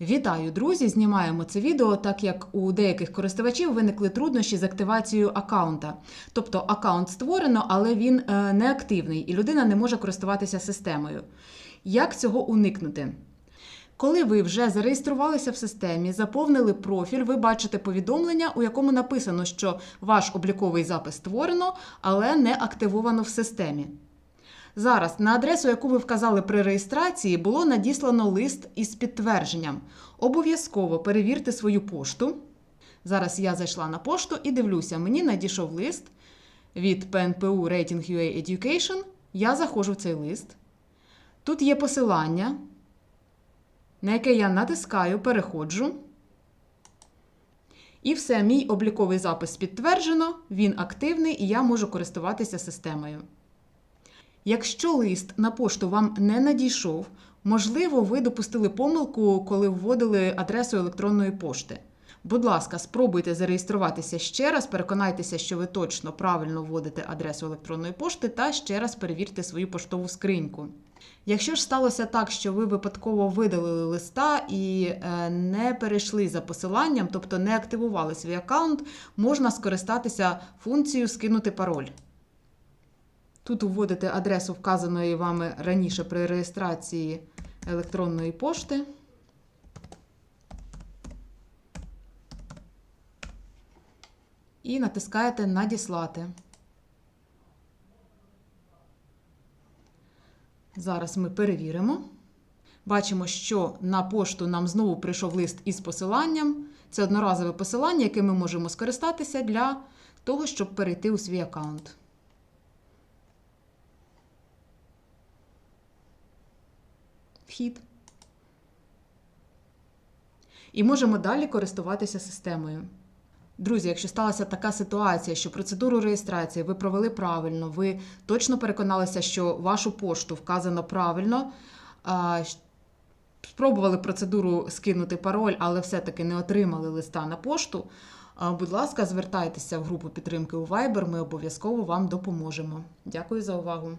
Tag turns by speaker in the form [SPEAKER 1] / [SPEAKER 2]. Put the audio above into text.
[SPEAKER 1] Вітаю, друзі! Знімаємо це відео, так як у деяких користувачів виникли труднощі з активацією аккаунта. Тобто аккаунт створено, але він е, не і людина не може користуватися системою. Як цього уникнути? Коли ви вже зареєструвалися в системі, заповнили профіль, ви бачите повідомлення, у якому написано, що ваш обліковий запис створено, але не активовано в системі. Зараз на адресу, яку ви вказали при реєстрації, було надіслано лист із підтвердженням. Обов'язково перевірте свою пошту. Зараз я зайшла на пошту і дивлюся, мені надійшов лист від PNPU Rating UA Education. Я заходжу в цей лист. Тут є посилання, на яке я натискаю, переходжу. І все, мій обліковий запис підтверджено, він активний і я можу користуватися системою. Якщо лист на пошту вам не надійшов, можливо, ви допустили помилку, коли вводили адресу електронної пошти. Будь ласка, спробуйте зареєструватися ще раз, переконайтеся, що ви точно правильно вводите адресу електронної пошти, та ще раз перевірте свою поштову скриньку. Якщо ж сталося так, що ви випадково видалили листа і е, не перейшли за посиланням, тобто не активували свій аккаунт, можна скористатися функцією скинути пароль. Тут вводите адресу вказаної вами раніше при реєстрації електронної пошти. І натискаєте Надіслати. Зараз ми перевіримо. Бачимо, що на пошту нам знову прийшов лист із посиланням. Це одноразове посилання, яке ми можемо скористатися для того, щоб перейти у свій аккаунт. Вхід. І можемо далі користуватися системою. Друзі, якщо сталася така ситуація, що процедуру реєстрації ви провели правильно, ви точно переконалися, що вашу пошту вказано правильно, спробували процедуру скинути пароль, але все-таки не отримали листа на пошту. Будь ласка, звертайтеся в групу підтримки у Viber, ми обов'язково вам допоможемо. Дякую за увагу.